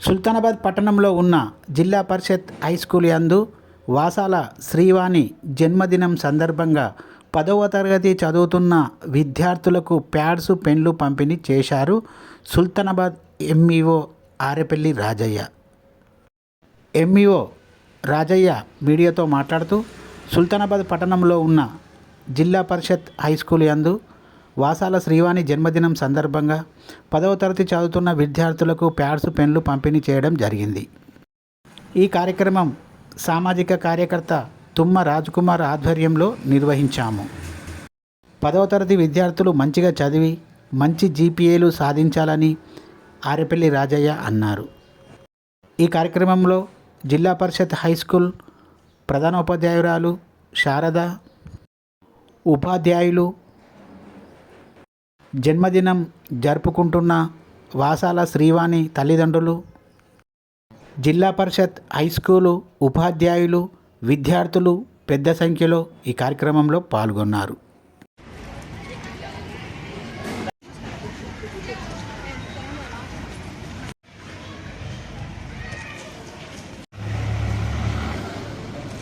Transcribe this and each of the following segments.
సుల్తానాబాద్ పట్టణంలో ఉన్న జిల్లా పరిషత్ హై స్కూల్ యందు వాసాల శ్రీవాణి జన్మదినం సందర్భంగా పదవ తరగతి చదువుతున్న విద్యార్థులకు ప్యాడ్స్ పెన్లు పంపిణీ చేశారు సుల్తానాబాద్ ఎంఈఓ ఆరెపల్లి రాజయ్య. ఎంఈఓ రాజయ్య మీడియాతో మాట్లాడుతూ సుల్తానాబాద్ పట్టణంలో ఉన్న జిల్లా పరిషత్ హై స్కూల్ యందు వాసాల శ్రీవాణి జన్మదినం సందర్భంగా పదవ తరగతి చదువుతున్న విద్యార్థులకు ప్యాడ్స్ పెన్లు పంపిణీ చేయడం జరిగింది. ఈ కార్యక్రమం సామాజిక కార్యకర్త తుమ్మ రాజ్కుమార్ ఆధ్వర్యంలో నిర్వహించాము. పదవ తరగతి విద్యార్థులు మంచిగా చదివి మంచి జీపీఏలు సాధించాలని ఆరెపల్లి రాజయ్య అన్నారు. ఈ కార్యక్రమంలో జిల్లా పరిషత్ హై స్కూల్ ప్రధానోపాధ్యాయురాలు శారద ఉపాధ్యాయులు జన్మదినం జరుపుకుంటున్న వాసాల శ్రీవాణి తల్లిదండ్రులు జిల్లా పరిషత్ హై స్కూలు ఉపాధ్యాయులు విద్యార్థులు పెద్ద సంఖ్యలో ఈ కార్యక్రమంలో పాల్గొన్నారు.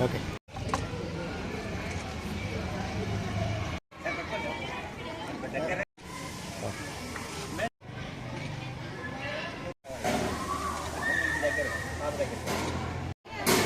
ఓకే.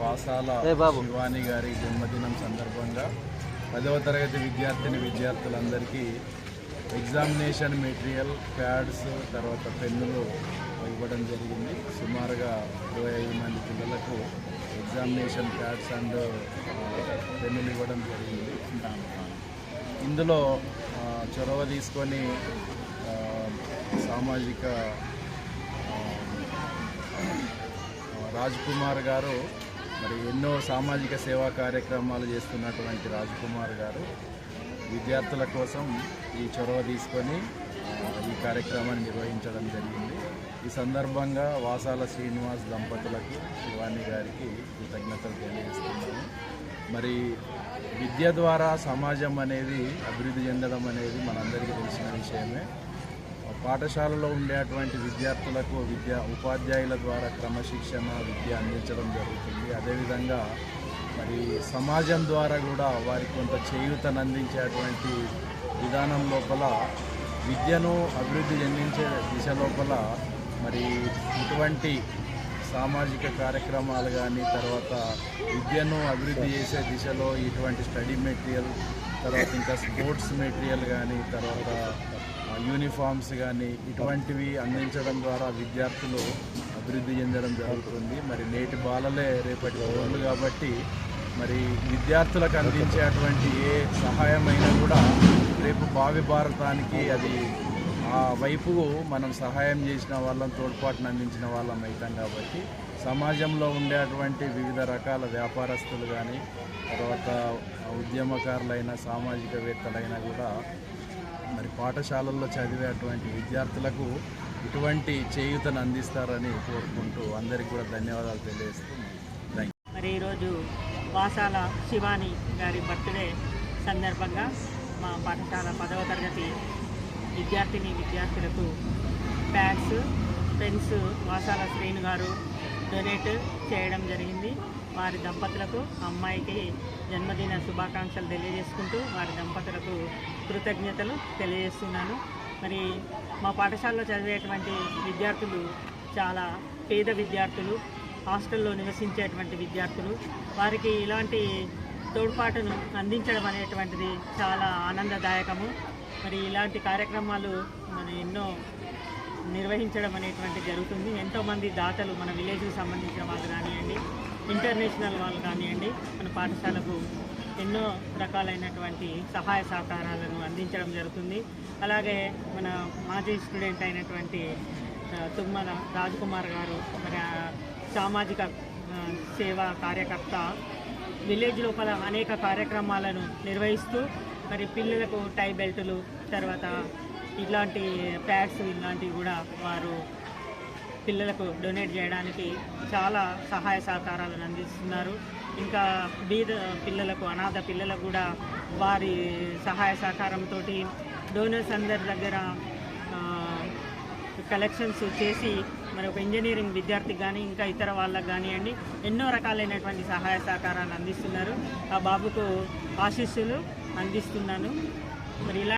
వాసాల ఏ శివాని గారి జన్మదినం సందర్భంగా పదవ తరగతి విద్యార్థిని విద్యార్థులందరికీ ఎగ్జామినేషన్ మెటీరియల్ ప్యాడ్స్ తర్వాత పెన్నులు ఇవ్వడం జరిగింది. సుమారుగా ఇరవై ఐదు మంది పిల్లలకు ఎగ్జామినేషన్ ప్యాడ్స్ అండ్ పెన్నులు ఇవ్వడం జరిగింది. ఇందులో చొరవ తీసుకొని సామాజిక రాజ్ కుమార్ గారు మరి ఎన్నో సామాజిక సేవా కార్యక్రమాలు చేస్తున్నటువంటి రాజ్ కుమార్ గారు విద్యార్థుల కోసం ఈ చొరవ తీసుకొని ఈ కార్యక్రమాన్ని నిర్వహించడం జరిగింది. ఈ సందర్భంగా వాసాల శ్రీనివాస్ దంపతులకు శివాణి గారికి కృతజ్ఞతలు తెలియజేస్తున్నాము. మరి విద్య ద్వారా సమాజం అనేది అభివృద్ధి చెందడం అనేది మనందరికీ తెలిసిన విషయమే. పాఠశాలలో ఉండేటువంటి విద్యార్థులకు విద్యా ఉపాధ్యాయుల ద్వారా క్రమశిక్షణ విద్య అందించడం జరుగుతుంది. అదేవిధంగా మరి సమాజం ద్వారా కూడా వారికి కొంత చేయూతను అందించేటువంటి విధానం లోపల విద్యను అభివృద్ధి చెందించే దిశ లోపల మరి ఇటువంటి సామాజిక కార్యక్రమాలు కానీ తర్వాత విద్యను అభివృద్ధి చేసే దిశలో ఇటువంటి స్టడీ మెటీరియల్ తర్వాత ఇంకా స్పోర్ట్స్ మెటీరియల్ కానీ తర్వాత యూనిఫామ్స్ కానీ ఇటువంటివి అందించడం ద్వారా విద్యార్థులు అభివృద్ధి చెందడం జరుగుతుంది. మరి నేటి బాలలే రేపటి పౌరులు కాబట్టి మరి విద్యార్థులకు అందించేటువంటి ఏ సహాయమైనా కూడా రేపు భావి భారతానికి అది వైపు మనం సహాయం చేసిన వాళ్ళం తోడ్పాటును అందించిన వాళ్ళం అవుతాం కాబట్టి సమాజంలో ఉండేటువంటి వివిధ రకాల వ్యాపారస్తులు కానీ తర్వాత ఉద్యమకారులైన సామాజికవేత్తలైనా కూడా మరి పాఠశాలల్లో చదివేటువంటి విద్యార్థులకు ఇటువంటి చేయూతను అందిస్తారని కోరుకుంటూ అందరికీ కూడా ధన్యవాదాలు తెలియజేస్తూ మరి ఈరోజు వాసాల శివాని గారి బర్త్డే సందర్భంగా మా పాఠశాల పదవ తరగతి విద్యార్థిని విద్యార్థులకు ప్యాడ్స్ పెన్స్ వాసాల శ్రేణు గారు డొనేట్ చేయడం జరిగింది. వారి దంపతులకు అమ్మాయికి జన్మదిన శుభాకాంక్షలు తెలియజేసుకుంటూ వారి దంపతులకు కృతజ్ఞతలు తెలియజేస్తున్నాను. మరి మా పాఠశాలలో చదివేటువంటి విద్యార్థులు చాలా పేద విద్యార్థులు హాస్టల్లో నివసించేటువంటి విద్యార్థులు వారికి ఇలాంటి తోడ్పాటును అందించడం అనేటువంటిది చాలా ఆనందదాయకము. మరి ఇలాంటి కార్యక్రమాలు మన ఎన్నో నిర్వహించడం అనేటువంటి జరుగుతుంది. ఎంతోమంది దాతలు మన విలేజ్కి సంబంధించిన వాళ్ళు కానివ్వండి ఇంటర్నేషనల్ వాళ్ళు కానివ్వండి మన పాఠశాలకు ఎన్నో రకాలైనటువంటి సహాయ సహకారాలను అందించడం జరుగుతుంది. అలాగే మన మాజీ స్టూడెంట్ అయినటువంటి తుమ్మల రాజ్కుమార్ గారు మరి సామాజిక సేవా కార్యకర్త విలేజ్ లోపల అనేక కార్యక్రమాలను నిర్వహిస్తూ మరి పిల్లలకు టై బెల్టులు తర్వాత ఇట్లాంటి ప్యాడ్స్ ఇలాంటివి కూడా వారు పిల్లలకు డొనేట్ చేయడానికి చాలా సహాయ సహకారాలను అందిస్తున్నారు. ఇంకా బీద పిల్లలకు అనాథ పిల్లలకు కూడా వారి సహాయ సహకారంతో డోనర్స్ అందరి దగ్గర కలెక్షన్స్ చేసి మరి ఒక ఇంజనీరింగ్ విద్యార్థికి కానీ ఇంకా ఇతర వాళ్ళకి కానివ్వండి ఎన్నో రకాలైనటువంటి సహాయ సహకారాలు అందిస్తున్నారు. ఆ బాబుకు ఆశీస్సులు అందిస్తున్నాను. మరి ఇలా